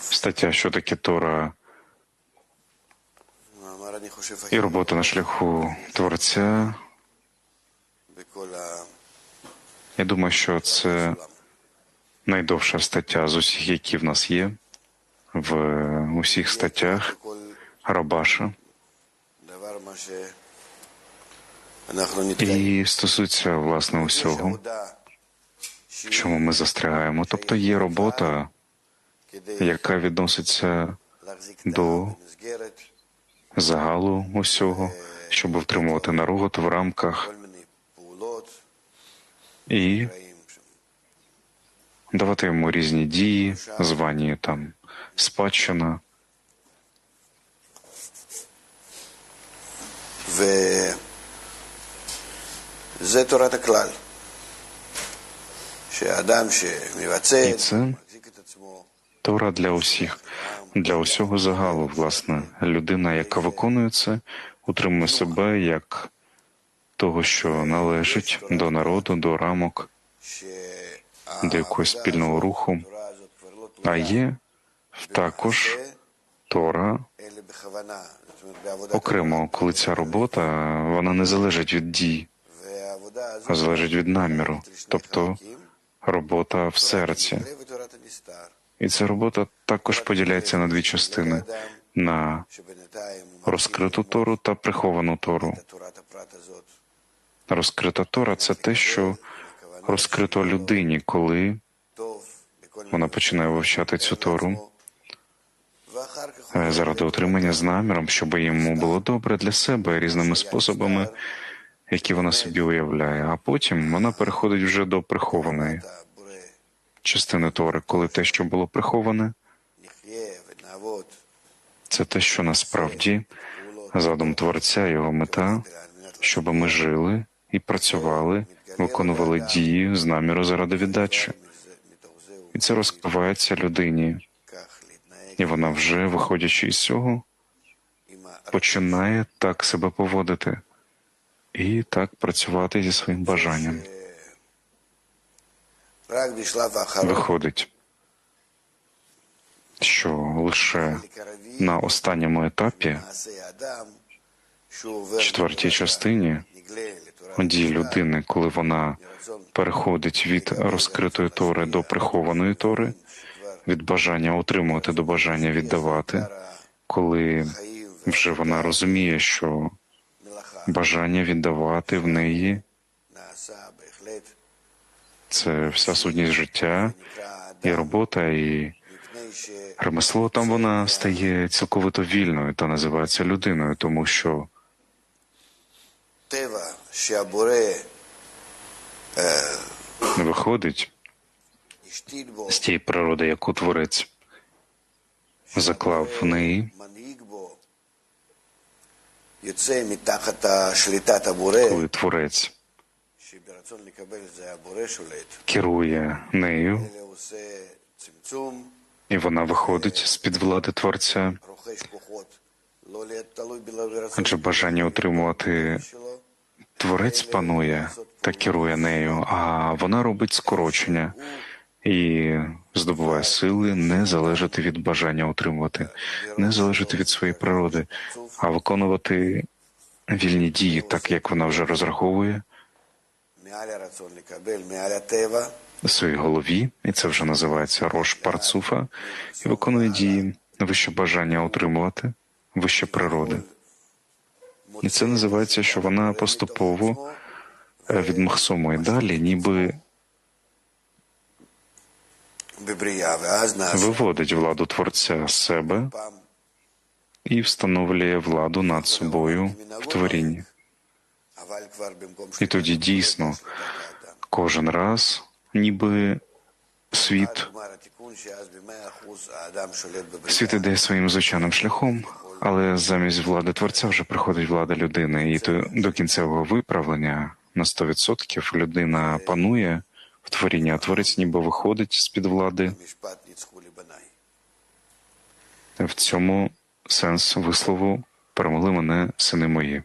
Стаття, що таке Тора і робота на шляху Творця. Я думаю, що це найдовша стаття з усіх, які в нас є, в усіх статтях Рабаша. І стосується власне усього, в чому ми застрягаємо. Тобто є робота яка відноситься להחזיק את до המסגרת, загалу усього, щоб втримувати народ в рамках כל מיני פעולות, і קרעים שם. давати йому різні дії, звані там спадщина. וזה תורת הכלל. שהאדם שמבצע, І це מחזיק את עצמו, Тора для усіх, для усього загалу, власне, людина, яка виконує це, утримує себе як того, що належить до народу, до рамок, до якогось спільного руху, а є також Тора. Окремо, коли ця робота вона не залежить від дій, а залежить від наміру, тобто робота в серці. І ця робота також поділяється на дві частини: на розкриту тору та приховану тору. Розкрита тора це те, що розкрито людині, коли вона починає вивчати цю тору е, заради отримання з наміром, щоб йому було добре для себе різними способами, які вона собі уявляє. А потім вона переходить вже до прихованої частини Тори, коли те, що було приховане, це те, що насправді задум Творця, його мета, щоб ми жили і працювали, виконували дії з наміру заради віддачі. І це розкривається людині, і вона вже, виходячи із цього, починає так себе поводити і так працювати зі своїм бажанням. Виходить, що лише на останньому етапі, четвертій частині дії людини, коли вона переходить від розкритої тори до прихованої тори, від бажання отримувати до бажання віддавати, коли вже вона розуміє, що бажання віддавати в неї це вся сутність життя і робота, і ремесло. Там вона стає цілковито вільною та називається людиною, тому що не виходить з тієї природи, яку творець заклав в неї. Коли творець керує нею, і вона виходить з під влади творця. Адже бажання утримувати творець панує та керує нею, а вона робить скорочення. І здобуває сили не залежати від бажання утримувати, не залежати від своєї природи, а виконувати вільні дії, так як вона вже розраховує своїй голові, і це вже називається рош парцуфа, і виконує дії вище бажання отримувати, вище природи. І це називається, що вона поступово е, від Махсому і далі, ніби виводить владу творця з себе і встановлює владу над собою в творінні. І тоді дійсно кожен раз, ніби світ світ іде своїм звичайним шляхом, але замість влади творця вже приходить влада людини, і то до кінцевого виправлення на 100% людина панує в творінні, а творець ніби виходить з під влади. В цьому сенс вислову перемогли мене сини мої.